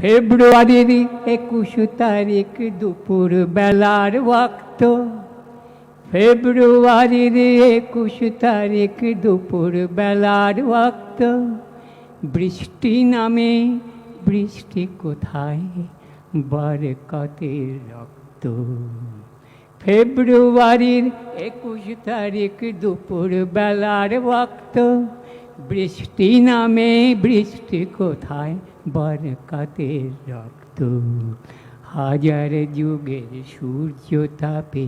ফেব্রুয়ারির একুশ তারিখ দুপুর বেলার ওয়াক্ত। ফেব্রুয়ারির একুশ তারিখ দুপুর বেলার ওয়াক্ত। বৃষ্টি নামে, বৃষ্টি কোথায়? বরকতের রক্ত। ফেব্রুয়ারির একুশ তারিখ দুপুর বেলার ওয়াক্ত। বৃষ্টি নামে, বৃষ্টি কোথায়? বরকতের রক্ত। হাজার যুগের সূর্য তাপে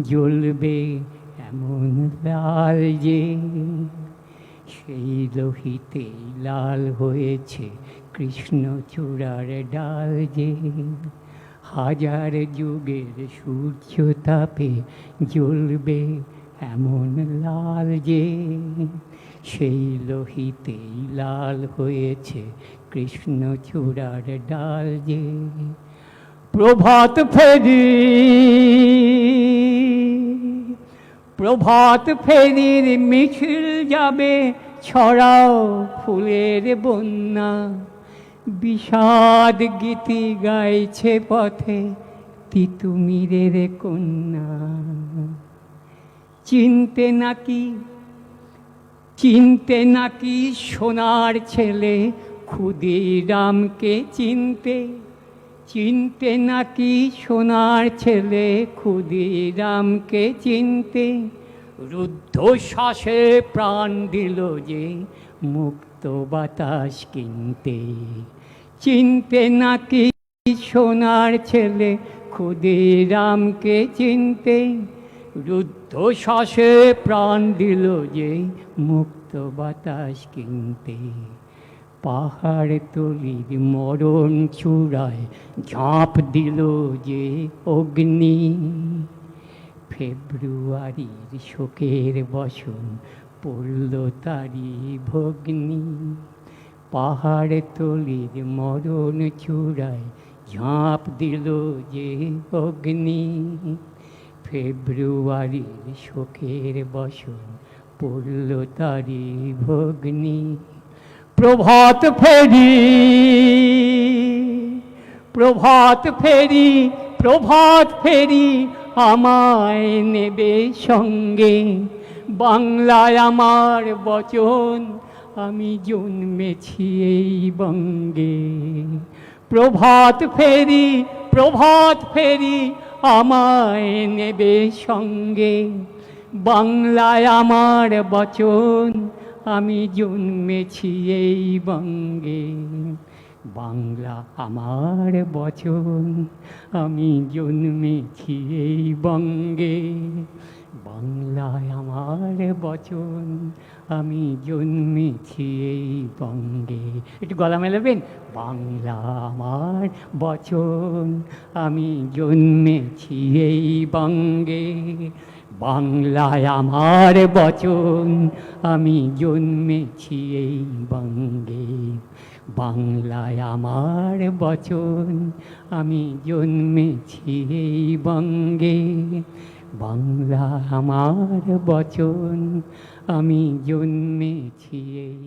জ্বলবে এমন লাল যে, সেই লোহিতে লাল হয়েছে কৃষ্ণচূড়ার ডাল যে। হাজার যুগের সূর্য তাপে জ্বলবে এমন লাল যে সেই লোহিতেই লাল হয়েছে কৃষ্ণচূড়ার ডাল যে। প্রভাত ফেরি, প্রভাত ফেরির মিছিল যাবে, ছড়াও ফুলের বন্যা। বিষাদ গীতি গাইছে পথে তিতুমিরের কন্যা। চিনতে নাকি চিনতে নাকি সোনার ছেলে ক্ষুদিরামকে চিনতে? চিনতে নাকি সোনার ছেলে ক্ষুদিরামকে চিনতে? রুদ্ধ শ্বাসে প্রাণ দিল যে মুক্ত বাতাস কিনতে। চিনতে নাকি সোনার ছেলে ক্ষুদিরামকে চিনতে? রুদ্ধ শ্বাসে প্রাণ দিল যে মুক্ত বাতাস কিনতে। পাহাড় তলির মরণ চূড়ায় ঝাঁপ দিল যে অগ্নি। ফেব্রুয়ারির শোকের বসন পড়ল তারি ভগ্নি। পাহাড় তলির মরণ চূড়ায় ঝাঁপ দিল যে অগ্নি। ফেব্রুয়ারির শোকের বসন পড়ল তারি ভগ্নি। প্রভাত ফেরি প্রভাত ফেরি প্রভাত ফেরি আমায় নেবে সঙ্গে। বাংলায় আমার বচন, আমি জন্মেছি এই বঙ্গে। প্রভাত ফেরি প্রভাত ফেরি আমায় নেবে সঙ্গে। বাংলায় আমার বচন, আমি জন্মেছি এই বঙ্গে। বাংলা আমার বচন, আমি জন্মেছি এই বঙ্গে। বাংলায় আমার বচন, আমি জন্মেছি এই বঙ্গে। একটু গলা মেলাবেন? বাংলা আমার বচন, আমি জন্মেছি এই বঙ্গে। বাংলায় আমার বচন, আমি জন্মেছি এই বঙ্গে। বাংলায় আমার বচন, আমি জন্মেছি এই বঙ্গে। বাংলা আমার বচন আমি জন্মেছি এই